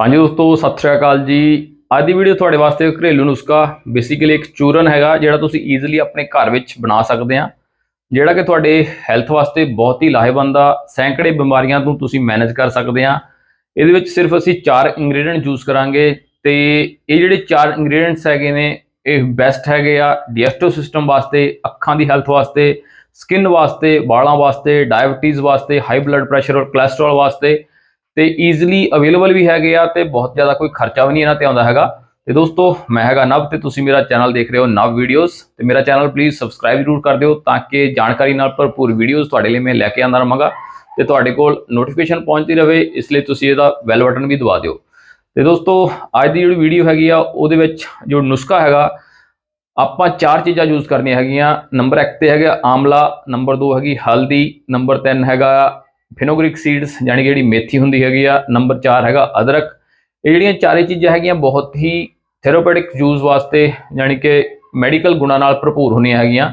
ਹਾਂਜੀ ਦੋਸਤੋ, ਸਤਿ ਸ਼੍ਰੀ ਅਕਾਲ ਜੀ। ਅੱਜ ਦੀ ਵੀਡੀਓ ਤੁਹਾਡੇ ਵਾਸਤੇ ਘਰੇਲੂ ਨੁਸਖਾ ਬੇਸਿਕਲੀ ਇੱਕ ਚੂਰਨ ਹੈਗਾ, ਜਿਹੜਾ ਤੁਸੀਂ ਈਜ਼ੀਲੀ ਆਪਣੇ ਘਰ ਵਿੱਚ ਬਣਾ ਸਕਦੇ ਆ। ਜਿਹੜਾ ਕਿ ਤੁਹਾਡੇ ਹੈਲਥ ਵਾਸਤੇ ਬਹੁਤ ਹੀ ਲਾਹੇਵੰਦ ਆ, ਸੈਂਕੜੇ ਬਿਮਾਰੀਆਂ ਤੋਂ ਤੁਸੀਂ ਮੈਨੇਜ ਕਰ ਸਕਦੇ ਆ। ਇਹਦੇ ਵਿੱਚ ਸਿਰਫ ਅਸੀਂ ਚਾਰ ਇੰਗਰੀਡੀਐਂਟ ਯੂਜ਼ ਕਰਾਂਗੇ ਤੇ ਇਹ ਜਿਹੜੇ ਚਾਰ ਇੰਗਰੀਡੀਐਂਟਸ ਹੈਗੇ ਨੇ, ਇਹ ਬੈਸਟ ਹੈਗੇ ਆ ਡਾਈਜੈਸਟਿਵ ਸਿਸਟਮ ਵਾਸਤੇ, ਅੱਖਾਂ ਦੀ ਹੈਲਥ ਵਾਸਤੇ ਸਕਿਨ ਵਾਸਤੇ, ਵਾਲਾਂ ਵਾਸਤੇ ਡਾਇਬਟੀਜ਼ ਵਾਸਤੇ ਹਾਈ ਬਲੱਡ ਪ੍ਰੈਸ਼ਰ ਔਰ ਕੋਲੇਸਟ੍ਰੋਲ ਵਾਸਤੇ। ਤੇ ਈਜ਼ੀਲੀ ਅਵੇਲੇਬਲ ਵੀ ਹੈਗੇ ਆ ਤੇ ਬਹੁਤ ਜ਼ਿਆਦਾ ਕੋਈ ਖਰਚਾ ਵੀ ਨਹੀਂ ਇਹਨਾਂ ਤੇ ਆਉਂਦਾ ਹੈਗਾ। ਤੇ ਦੋਸਤੋ, ਮੈਂ ਹੈਗਾ ਨਵ ਤੇ ਤੁਸੀਂ ਮੇਰਾ ਚੈਨਲ ਦੇਖ ਰਹੇ ਹੋ ਨਵ ਵੀਡੀਓਜ਼ ਤੇ ਮੇਰਾ ਚੈਨਲ ਪਲੀਜ਼ ਸਬਸਕ੍ਰਾਈਬ ਜ਼ਰੂਰ ਕਰ ਦਿਓ ਤਾਂ ਕਿ ਜਾਣਕਾਰੀ ਨਾਲ ਭਰਪੂਰ ਵੀਡੀਓਜ਼ ਤੁਹਾਡੇ ਲਈ ਮੈਂ ਲੈ ਕੇ ਆਉਂਦਾ ਰਹਾਂਗਾ। ਤੇ ਤੁਹਾਡੇ ਕੋਲ ਨੋਟੀਫਿਕੇਸ਼ਨ ਪਹੁੰਚਦੀ ਰਹੇ, ਇਸ ਲਈ ਤੁਸੀਂ ਇਹਦਾ ਬੈਲ ਬਟਨ ਵੀ ਦਬਾ ਦਿਓ। ਤੇ ਦੋਸਤੋ, ਅੱਜ ਦੀ ਜਿਹੜੀ ਵੀਡੀਓ ਹੈਗੀ ਆ, ਉਹਦੇ ਵਿੱਚ ਜੋ ਨੁਸਖਾ ਹੈਗਾ, ਆਪਾਂ ਚਾਰ ਚੀਜ਼ਾਂ ਯੂਜ਼ ਕਰਨੀਆਂ ਹੈਗੀਆਂ। ਨੰਬਰ 1 ਤੇ ਹੈਗਾ ਆਮਲਾ ਨੰਬਰ 2 ਹੈਗੀ ਹਲਦੀ ਨੰਬਰ 3 ਹੈਗਾ ਫਿਨੋਗ੍ਰਿਕ ਸੀਡਸ ਯਾਨੀ ਕਿ ਜਿਹੜੀ ਮੇਥੀ ਹੁੰਦੀ ਹੈਗੀ ਆ ਨੰਬਰ 4 ਹੈਗਾ ਅਦਰਕ। ਇਹ ਜਿਹੜੀਆਂ ਚਾਰੇ ਚੀਜ਼ਾਂ ਹੈਗੀਆਂ ਬਹੁਤ ਹੀ ਥੈਰੇਪੈਟਿਕ ਯੂਜ਼ ਵਾਸਤੇ ਯਾਨੀ ਕਿ ਮੈਡੀਕਲ ਗੁਣਾਂ ਨਾਲ ਭਰਪੂਰ ਹੁੰਦੀਆਂ ਹੈਗੀਆਂ।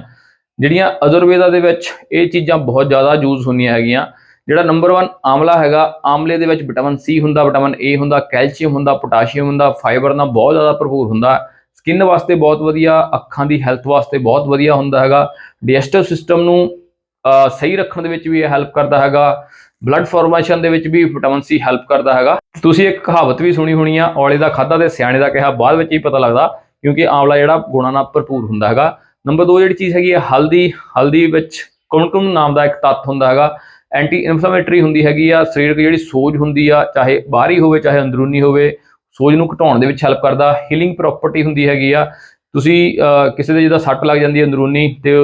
ਜਿਹੜੀਆਂ ਅਯੁਰਵੇਦਾ ਦੇ ਵਿੱਚ ਇਹ ਚੀਜ਼ਾਂ ਬਹੁਤ ਜ਼ਿਆਦਾ ਯੂਜ਼ ਹੁੰਦੀਆਂ ਹੈਗੀਆਂ। ਜਿਹੜਾ ਨੰਬਰ 1 ਆਮਲਾ ਹੈਗਾ, ਆਮਲੇ ਦੇ ਵਿੱਚ ਵਿਟਾਮਿਨ ਸੀ ਹੁੰਦਾ ਵਿਟਾਮਿਨ ਏ ਹੁੰਦਾ ਕੈਲਸ਼ੀਅਮ ਹੁੰਦਾ ਪੋਟਾਸ਼ੀਅਮ ਹੁੰਦਾ ਫਾਈਬਰ ਨਾਲ ਬਹੁਤ ਜ਼ਿਆਦਾ ਭਰਪੂਰ ਹੁੰਦਾ। ਸਕਿਨ ਵਾਸਤੇ ਬਹੁਤ ਵਧੀਆ, ਅੱਖਾਂ ਦੀ ਹੈਲਥ ਵਾਸਤੇ ਬਹੁਤ ਵਧੀਆ ਹੁੰਦਾ ਹੈਗਾ। ਡਾਈਜੈਸਟਿਵ ਸਿਸਟਮ ਨੂੰ ਸਹੀ ਰੱਖਣ ਦੇ ਵਿੱਚ ਵੀ ਇਹ ਹੈਲਪ ਕਰਦਾ ਹੈਗਾ। ਬਲੱਡ ਫਾਰਮੇਸ਼ਨ ਦੇ ਵਿੱਚ ਵੀ ਵਿਟਾਮਿਨ ਸੀ ਹੈਲਪ ਕਰਦਾ ਹੈਗਾ। ਤੁਸੀਂ ਇੱਕ ਕਹਾਵਤ ਵੀ ਸੁਣੀ ਹੋਣੀ ਆ, ਔਲੇ ਦਾ ਖਾਦਾ ਤੇ ਸਿਆਣੇ ਦਾ ਕਿਹਾ, ਬਾਅਦ ਵਿੱਚ ਹੀ ਪਤਾ ਲੱਗਦਾ ਕਿਉਂਕਿ ਆਂਵਲਾ ਜਿਹੜਾ ਗੁਣਾਂ ਨਾਲ ਭਰਪੂਰ ਹੁੰਦਾ ਹੈਗਾ। ਨੰਬਰ 2 ਜਿਹੜੀ ਚੀਜ਼ ਹੈਗੀ ਹੈ ਹਲਦੀ। ਹਲਦੀ ਵਿੱਚ ਕੁਣਕੁਣ ਨਾਮ ਦਾ ਇੱਕ ਤੱਤ ਹੁੰਦਾ ਹੈਗਾ। ਐਂਟੀ ਇਨਫਲੇਮੇਟਰੀ ਹੁੰਦੀ ਹੈਗੀ ਆ, ਸਰੀਰਕ ਜਿਹੜੀ ਸੋਜ ਹੁੰਦੀ ਆ, ਚਾਹੇ ਬਾਹਰੀ ਹੋਵੇ, ਚਾਹੇ ਅੰਦਰੂਨੀ ਹੋਵੇ, ਸੋਜ ਨੂੰ ਘਟਾਉਣ ਦੇ ਵਿੱਚ ਹੈਲਪ ਕਰਦਾ। ਹੀਲਿੰਗ ਪ੍ਰੋਪਰਟੀ ਹੁੰਦੀ ਹੈਗੀ ਆ। ਤੁਸੀਂ ਕਿਸੇ ਦੇ ਜਿਹਦਾ ਸੱਟ ਲੱਗ ਜਾਂਦੀ ਹੈ ਅੰਦਰੂਨੀ ਤੇ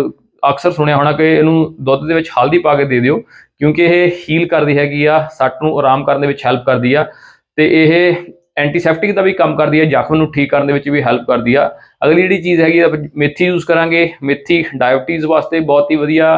ਅਕਸਰ ਸੁਣਿਆ ਹੋਣਾ ਕਿ ਇਹਨੂੰ ਦੁੱਧ ਦੇ ਵਿੱਚ ਹਲਦੀ ਪਾ ਕੇ ਦੇ ਦਿਓ ਕਿਉਂਕਿ ਇਹ ਹੀਲ ਕਰਦੀ ਹੈਗੀ ਆ ਸੱਟ ਨੂੰ ਆਰਾਮ ਕਰਨ ਦੇ ਵਿੱਚ ਹੈਲਪ ਕਰਦੀ ਆ ਤੇ ਇਹ ਐਂਟੀਸੈਪਟਿਕ ਦਾ ਵੀ ਕੰਮ ਕਰਦੀ ਹੈ ਜ਼ਖਮ ਨੂੰ ਠੀਕ ਕਰਨ ਦੇ ਵਿੱਚ ਵੀ ਹੈਲਪ ਕਰਦੀ ਆ। ਅਗਲੀ ਜਿਹੜੀ ਚੀਜ਼ ਹੈਗੀ ਆ, ਆਪਾਂ ਮੇਥੀ ਯੂਜ਼ ਕਰਾਂਗੇ। ਮੇਥੀ ਡਾਇਬਟੀਜ਼ ਵਾਸਤੇ ਬਹੁਤ ਹੀ ਵਧੀਆ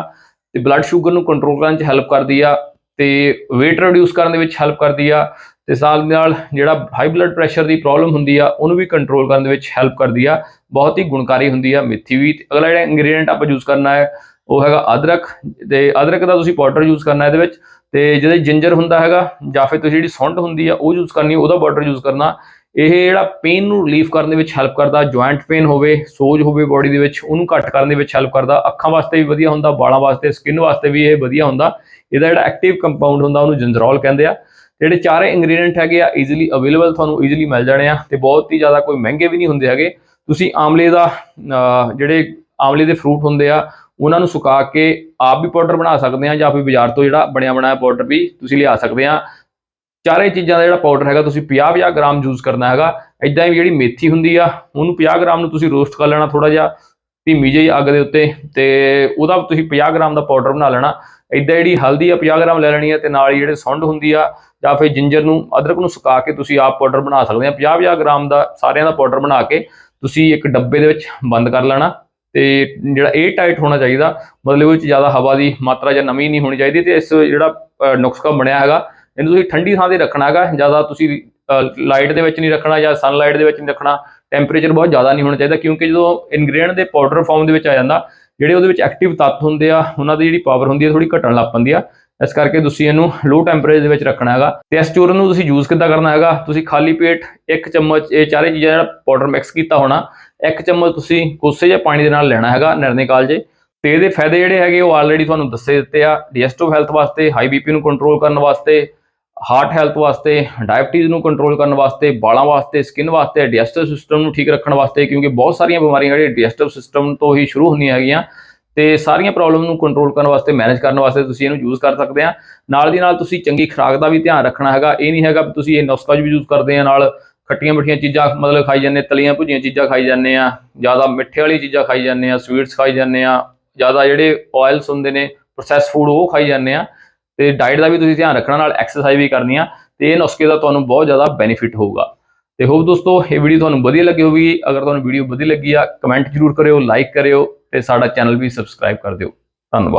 ਤੇ ਬਲੱਡ ਸ਼ੂਗਰ ਨੂੰ ਕੰਟਰੋਲ ਕਰਨ 'ਚ ਹੈਲਪ ਕਰਦੀ ਆ ਤੇ weight ਰਿਡਿਊਸ ਕਰਨ ਦੇ ਵਿੱਚ ਹੈਲਪ ਕਰਦੀ ਆ। ਤੇ ਸਾਲ ਦੇ ਨਾਲ ਜਿਹੜਾ ਹਾਈ ਬਲੱਡ ਪ੍ਰੈਸ਼ਰ ਦੀ ਪ੍ਰੋਬਲਮ ਹੁੰਦੀ ਆ, ਉਹਨੂੰ ਵੀ ਕੰਟਰੋਲ ਕਰਨ ਦੇ ਵਿੱਚ ਹੈਲਪ ਕਰਦੀ ਆ। ਬਹੁਤ ਹੀ ਗੁਣਕਾਰੀ ਹੁੰਦੀ ਆ ਮੇਥੀ ਵੀ। ਤੇ ਅਗਲਾ ਜਿਹੜਾ ਇੰਗਰੀਡੀਐਂਟ ਆਪਾਂ ਯੂਜ਼ ਕਰਨਾ ਹੈ, ਉਹ ਹੈਗਾ ਅਦਰਕ। ਤੇ ਅਦਰਕ ਦਾ ਤੁਸੀਂ ਪਾਊਡਰ ਯੂਜ਼ ਕਰਨਾ ਇਹਦੇ ਵਿੱਚ। ਤੇ ਜਿਹਦੇ ਜਿੰਜਰ ਹੁੰਦਾ ਹੈਗਾ, ਜਾਂ ਫਿਰ ਤੁਸੀਂ ਜਿਹੜੀ ਸੁੰਡ ਹੁੰਦੀ ਆ, ਉਹ ਯੂਜ਼ ਕਰਨੀ, ਉਹਦਾ ਪਾਊਡਰ ਯੂਜ਼ ਕਰਨਾ। ਇਹ ਜਿਹੜਾ ਪੇਨ ਨੂੰ ਰਿਲੀਫ ਕਰਨ ਦੇ ਵਿੱਚ ਹੈਲਪ ਕਰਦਾ ਜੁਆਇੰਟ ਪੇਨ ਹੋਵੇ, ਸੋਜ ਹੋਵੇ ਬਾਡੀ ਦੇ ਵਿੱਚ, ਉਹਨੂੰ ਘੱਟ ਕਰਨ ਦੇ ਵਿੱਚ ਹੈਲਪ ਕਰਦਾ। ਅੱਖਾਂ ਵਾਸਤੇ ਵੀ ਵਧੀਆ ਹੁੰਦਾ ਬਾਲਾਂ ਵਾਸਤੇ ਸਕਿਨ ਵਾਸਤੇ ਵੀ ਇਹ ਵਧੀਆ ਹੁੰਦਾ। ਇਹਦਾ ਜਿਹੜਾ ਐਕਟਿਵ ਕੰਪਾਊਂਡ ਹੁੰਦਾ, ਉਹਨੂੰ ਜਿੰਜਰੋਲ ਕਹਿੰਦੇ ਆ। ਜਿਹੜੇ ਚਾਰੇ ਇੰਗਰੀਡੀਐਂਟ ਹੈਗੇ ਆ ਈਜ਼ੀਲੀ ਅਵੇਲੇਬਲ ਤੁਹਾਨੂੰ ਈਜ਼ੀਲੀ ਮਿਲ ਜਾਣੇ ਆ ਤੇ ਬਹੁਤ ਹੀ ਜ਼ਿਆਦਾ ਕੋਈ ਮਹਿੰਗੇ ਵੀ ਨਹੀਂ ਹੁੰਦੇ ਹੈਗੇ। ਤੁਸੀਂ ਆਮਲੇ ਦਾ ਜਿਹੜੇ ਆਮਲੇ ਦੇ ਫਰੂਟ ਹੁੰਦੇ ਆ, ਉਹਨਾਂ ਨੂੰ ਸੁਕਾ ਕੇ ਆਪ ਵੀ ਪਾਊਡਰ ਬਣਾ ਸਕਦੇ ਆ ਜਾਂ ਫਿਰ ਬਾਜ਼ਾਰ ਤੋਂ ਜਿਹੜਾ ਬਣਿਆ ਬਣਾਇਆ ਪਾਊਡਰ ਵੀ ਤੁਸੀਂ ਲਿਆ ਸਕਦੇ ਆ। ਚਾਰੇ ਚੀਜ਼ਾਂ ਦਾ ਜਿਹੜਾ ਪਾਊਡਰ ਹੈਗਾ, ਤੁਸੀਂ 50-50 ਗ੍ਰਾਮ ਯੂਜ਼ ਕਰਨਾ ਹੈਗਾ। ਇਦਾਂ ਹੀ ਜਿਹੜੀ ਮੇਥੀ ਹੁੰਦੀ ਆ, ਉਹਨੂੰ 50 ਗ੍ਰਾਮ ਨੂੰ ਤੁਸੀਂ ਰੋਸਟ ਕਰ ਲੈਣਾ ਥੋੜਾ ਜਿਹਾ। ਧੀਮੀ ਜਿਹੀ ਅੱਗ ਦੇ ਉੱਤੇ ਤੇ ਉਹਦਾ ਤੁਸੀਂ 50 ਗ੍ਰਾਮ ਦਾ ਪਾਊਡਰ ਬਣਾ ਲੈਣਾ। ਇਦਾਂ ਜਿਹੜੀ ਹਲਦੀ ਆ 50 ਗ੍ਰਾਮ ਲੈ ਲੈਣੀ ਹੈ ਤੇ ਨਾਲ ਹੀ ਜਿਹੜੇ ਸੁੰਡ ਹੁੰਦੀ ਆ ਜਾਂ ਫਿਰ ਜਿੰਜਰ ਨੂੰ ਅਦਰਕ ਨੂੰ ਸੁਕਾ ਕੇ ਤੁਸੀਂ ਆਪ ਪਾਊਡਰ ਬਣਾ ਸਕਦੇ ਆ। 50-50 ਗ੍ਰਾਮ ਦਾ ਸਾਰਿਆਂ ਦਾ ਪਾਊਡਰ ਬਣਾ ਕੇ ਤੁਸੀਂ ਇੱਕ ਡੱਬੇ ਦੇ ਵਿੱਚ ਬੰਦ ਕਰ ਲੈਣਾ ਤੇ ਜਿਹੜਾ 에ਅਰ ਟਾਈਟ ਹੋਣਾ ਚਾਹੀਦਾ ਮਤਲਬ ਉਹ 'ਚ ਜ਼ਿਆਦਾ ਹਵਾ ਦੀ ਮਾਤਰਾ ਜਾਂ ਨਮੀ ਨਹੀਂ ਹੋਣੀ ਚਾਹੀਦੀ ਤੇ ਇਸ ਜਿਹੜਾ ਅਹ, ਬਣਿਆ ਹੈਗਾ ਇਹਨੂੰ ਤੁਸੀਂ ਠੰਡੀ ਥਾਂ ਤੇ ਰੱਖਣਾ ਹੈਗਾ। ਜ਼ਿਆਦਾ ਤੁਸੀਂ ਲਾਈਟ ਦੇ ਵਿੱਚ ਨਹੀਂ ਰੱਖਣਾ ਜਾਂ ਸਨਲਾਈਟ ਦੇ ਵਿੱਚ ਨਹੀਂ ਰੱਖਣਾ। ਟੈਂਪਰੇਚਰ ਬਹੁਤ ਜ਼ਿਆਦਾ ਨਹੀਂ ਹੋਣਾ ਚਾਹੀਦਾ, ਕਿਉਂਕਿ ਜਦੋਂ ਇਨਗਰੀਡੀਐਂਟ ਦੇ ਪਾਊਡਰ ਫਾਰਮ ਦੇ ਵਿੱਚ ਆ ਜਾਂਦਾ, ਜਿਹੜੇ ਉਹਦੇ ਵਿੱਚ ਐਕਟਿਵ ਤੱਤ ਹੁੰਦੇ ਆ, ਉਹਨਾਂ ਦੀ ਜਿਹੜੀ ਪਾਵਰ ਹੁੰਦੀ ਹੈ ਥੋੜੀ ਘਟਣ ਲੱਗ ਪੈਂਦੀ ਆ। ਇਸ ਕਰਕੇ ਤੁਸੀਂ ਇਹਨੂੰ ਲੋ ਟੈਂਪਰੇਚਰ ਦੇ ਵਿੱਚ ਰੱਖਣਾ ਹੈਗਾ। ਤੇ ਇਸ ਚੂਰਨ ਨੂੰ ਤੁਸੀਂ ਯੂਜ਼ ਕਿੱਦਾਂ ਕਰਨਾ ਹੈਗਾ? ਤੁਸੀਂ ਖਾਲੀ ਪੇਟ ਇੱਕ ਚਮਚ ਇਹ ਚਾਰੇ ਚੀਜ਼ਾਂ ਜਿਹੜਾ ਪਾਊਡਰ ਮਿਕਸ ਕੀਤਾ ਹੋਣਾ, ਇੱਕ ਚਮਚ ਤੁਸੀਂ ਕੋਸੇ ਜਿਹੇ ਪਾਣੀ ਦੇ ਨਾਲ ਲੈਣਾ ਹੈਗਾ, ਨਿਰਣੇ ਕਾਲਜੇ ਤੇ ਇਹਦੇ ਫਾਇਦੇ ਜਿਹੜੇ ਹੈਗੇ, ਉਹ ਆਲਰੇਡੀ ਤੁਹਾਨੂੰ ਦੱਸੇ ਦਿੱਤੇ ਆ। ਡਾਈਜੈਸਟਿਵ ਹੈਲਥ ਵਾਸਤੇ ਹਾਈ ਬੀਪੀ ਨੂੰ ਕੰਟਰੋਲ ਕਰਨ ਵਾਸਤੇ ਹਾਰਟ ਹੈਲਥ ਵਾਸਤੇ ਡਾਇਬਟੀਜ਼ ਨੂੰ ਕੰਟਰੋਲ ਕਰਨ ਵਾਸਤੇ ਬਾਲਾਂ ਵਾਸਤੇ ਸਕਿਨ ਵਾਸਤੇ ਡਾਈਜੈਸਟਿਵ ਸਿਸਟਮ ਨੂੰ ਠੀਕ ਰੱਖਣ ਵਾਸਤੇ, ਕਿਉਂਕਿ ਬਹੁਤ ਸਾਰੀਆਂ ਬਿਮਾਰੀਆਂ ਜਿਹੜੀਆਂ ਡਾਈਜੈਸਟਿਵ ਸਿਸਟਮ ਤੋਂ ਹੀ ਸ਼ੁਰੂ ਹੁੰਦੀਆਂ ਹੈਗੀਆਂ, ਤੇ ਸਾਰੀਆਂ ਪ੍ਰੋਬਲਮ ਨੂੰ ਕੰਟਰੋਲ ਕਰਨ ਵਾਸਤੇ ਮੈਨੇਜ ਕਰਨ ਵਾਸਤੇ ਤੁਸੀਂ ਇਹਨੂੰ ਯੂਜ਼ ਕਰ ਸਕਦੇ ਆ। ਨਾਲ ਦੀ ਨਾਲ ਤੁਸੀਂ ਚੰਗੀ ਖੁਰਾਕ ਦਾ ਵੀ ਧਿਆਨ ਰੱਖਣਾ ਹੈਗਾ, ਇਹ ਨਹੀਂ ਹੈਗਾ ਵੀ ਤੁਸੀਂ ਇਹ ਨੁਸਖਾ ਵੀ ਯੂਜ਼ ਕਰਦੇ ਆ ਨਾਲ, ਖੱਟੀਆਂ ਮਿੱਠੀਆਂ ਚੀਜ਼ਾਂ ਮਤਲਬ ਖਾਈ ਜਾਂਦੇ, ਤਲੀਆਂ ਭੁਜੀਆਂ ਚੀਜ਼ਾਂ ਖਾਈ ਜਾਂਦੇ ਆ, ਜ਼ਿਆਦਾ ਮਿੱਠੇ ਵਾਲੀ ਚੀਜ਼ਾਂ ਖਾਈ ਜਾਂਦੇ ਆ ਸਵੀਟਸ ਖਾਈ ਜਾਂਦੇ ਆ, ਜ਼ਿਆਦਾ ਜਿਹੜੇ ਆਇਲਸ ਹੁੰਦੇ ਨੇ ਪ੍ਰੋਸੈਸ ਫੂਡ ਉਹ ਖਾਈ ਜਾਂਦੇ ਆ ਤੇ ਡਾਈਟ ਦਾ ਵੀ ਤੁਸੀਂ ਧਿਆਨ ਰੱਖਣਾ, ਨਾਲ ਐਕਸਰਸਾਈਜ਼ ਵੀ ਕਰਨੀ ਆ, ਤੇ ਇਹ ਨੁਸਖੇ ਦਾ ਤੁਹਾਨੂੰ ਬਹੁਤ ਜ਼ਿਆਦਾ ਬੈਨੀਫਿਟ ਹੋਊਗਾ। ਤੇ ਹੋਪ ਦੋਸਤੋ, ਇਹ ਵੀਡੀਓ ਤੁਹਾਨੂੰ ਵਧੀਆ ਲੱਗੀ ਹੋਵੇਗੀ ਅਗਰ ਤੁਹਾਨੂੰ ਵੀਡੀਓ ਵਧੀਆ ਲੱਗੀ ਆ ਕਮੈਂਟ ਜ਼ਰੂਰ ਕਰਿਓ ਲਾਈਕ ਕਰਿਓ, ਤੇ ਸਾਡਾ ਚੈਨਲ ਵੀ ਸਬਸਕ੍ਰਾਈਬ ਕਰ ਦਿਓ। ਧੰਨਵਾਦ।